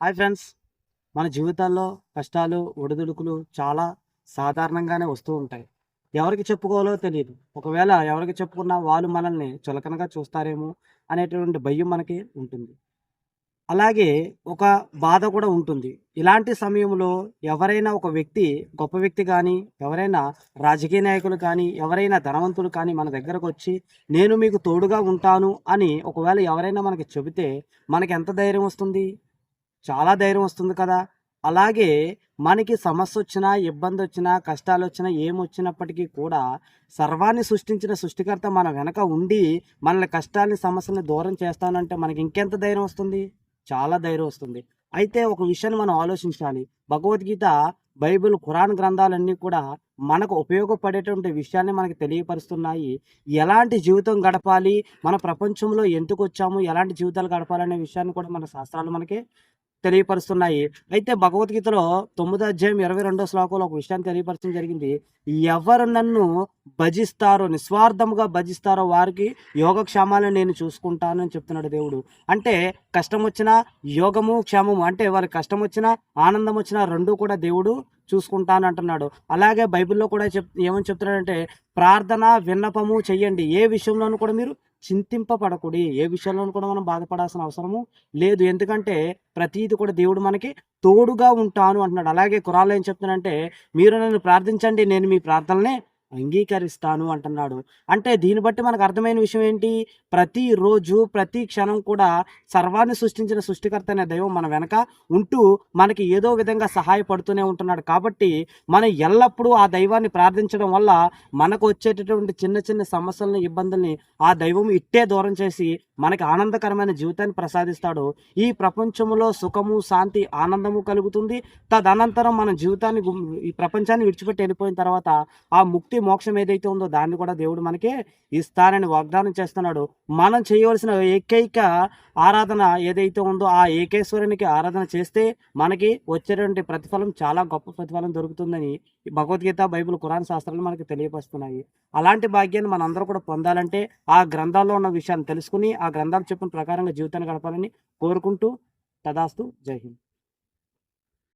Hi friends. మన జీవితాల్లో కష్టాలు ఒడిదుడుకులు చాలా సాధారణంగానే వస్తూ ఉంటాయి. ఎవరికి చెప్పుకోవాలో తెలియదు ఒకవేళ ఎవరికి చెప్పుకున్నా వాళ్ళు మనల్ని చులకనగా చూస్తారేమో అనేటువంటి భయం మనకి ఉంటుంది. అలాగే ఒక బాధ కూడా ఉంటుంది. ఇలాంటి సమయంలో ఎవరైనా ఒక వ్యక్తి గొప్ప వ్యక్తి కానీ ఎవరైనా రాజకీయ నాయకులు కానీ ఎవరైనా ధనవంతులు కానీ మన దగ్గరకు వచ్చి నేను మీకు తోడుగా ఉంటాను అని ఒకవేళ ఎవరైనా మనకి చెబితే మనకి ఎంత ధైర్యం వస్తుంది? చాలా ధైర్యం వస్తుంది కదా. అలాగే మనకి సమస్య వచ్చినా ఇబ్బంది వచ్చినా కష్టాలు వచ్చినా ఏమొచ్చినప్పటికీ కూడా సర్వాన్ని సృష్టించిన సృష్టికర్త మన వెనక ఉండి మనల్ని కష్టాన్ని సమస్యల్ని దూరం చేస్తానంటే మనకి ఇంకెంత ధైర్యం వస్తుంది? చాలా ధైర్యం వస్తుంది. అయితే ఒక విషయాన్ని మనం ఆలోచించాలి. భగవద్గీత బైబిల్ ఖురాన్ గ్రంథాలన్నీ కూడా మనకు ఉపయోగపడేటువంటి విషయాన్ని మనకి తెలియపరుస్తున్నాయి. ఎలాంటి జీవితం గడపాలి? మన ప్రపంచంలో ఎందుకు వచ్చాము ఎలాంటి జీవితాలు గడపాలనే విషయాన్ని కూడా మన శాస్త్రాలు మనకి తెలియపరుస్తున్నాయి. అయితే భగవద్గీతలో తొమ్మిదో అధ్యాయం ఇరవై రెండో శ్లోకంలో ఒక విషయాన్ని తెలియపరచడం జరిగింది. ఎవరు నన్ను భజిస్తారో నిస్వార్థముగా భజిస్తారో వారికి యోగక్షేమాలను నేను చూసుకుంటాను అని చెప్తున్నాడు దేవుడు. అంటే కష్టం వచ్చినా యోగము క్షేమము అంటే వారికి కష్టం వచ్చినా ఆనందం వచ్చినా రెండు కూడా దేవుడు చూసుకుంటాను అంటున్నాడు. అలాగే బైబిల్లో కూడా చెప్ ఏమని చెప్తున్నాడంటే ప్రార్థన విన్నపము చెయ్యండి. ఏ విషయంలోనూ కూడా మీరు చింతింపబడకుడి ఏ విషయంలో కూడా మనం బాధపడాల్సిన అవసరము లేదు. ఎందుకంటే ప్రతీది కూడా దేవుడు మనకి తోడుగా ఉంటాను అంటున్నాడు. అలాగే కురాలు ఏం చెప్తున్నాడంటే మీరు నన్ను ప్రార్థించండి నేను మీ ప్రార్థనలే అంగీకరిస్తాను అంటున్నాడు. అంటే దీన్ని బట్టి మనకు అర్థమైన విషయం ఏంటి? ప్రతిరోజు ప్రతి క్షణం కూడా సర్వాన్ని సృష్టించిన సృష్టికర్త అనే దైవం మన వెనక ఉంటూ మనకి ఏదో విధంగా సహాయపడుతూనే ఉంటున్నాడు. కాబట్టి మనం ఎల్లప్పుడూ ఆ దైవాన్ని ప్రార్థించడం వల్ల మనకు వచ్చేటటువంటి చిన్న చిన్న సమస్యలని ఇబ్బందుల్ని ఆ దైవం ఇట్టే దూరం చేసి మనకి ఆనందకరమైన జీవితాన్ని ప్రసాదిస్తాడు. ఈ ప్రపంచంలో సుఖము శాంతి ఆనందము కలుగుతుంది. తదనంతరం మన జీవితాన్ని ఈ ప్రపంచాన్ని విడిచిపెట్టి వెళ్ళిపోయిన తర్వాత ఆ ముక్తి మోక్షం ఏదైతే ఉందో దాన్ని కూడా దేవుడు మనకి ఇస్తానని వాగ్దానం చేస్తున్నాడు. మనం చేయవలసిన ఏకైక ఆరాధన ఏదైతే ఉందో ఆ ఏకేశ్వరునికి ఆరాధన చేస్తే మనకి వచ్చేటువంటి ప్రతిఫలం చాలా గొప్ప ప్రతిఫలం దొరుకుతుందని ఈ భగవద్గీత బైబిల్ ఖురాన్ శాస్త్రాలు మనకి తెలియపరుస్తున్నాయి. అలాంటి భాగ్యాన్ని మనందరూ కూడా పొందాలంటే ఆ గ్రంథాల్లో ఉన్న విషయాన్ని తెలుసుకుని ఆ గ్రంథాలు చెప్పిన ప్రకారంగా జీవితాన్ని గడపాలని కోరుకుంటూ తదాస్తు జై హింద్.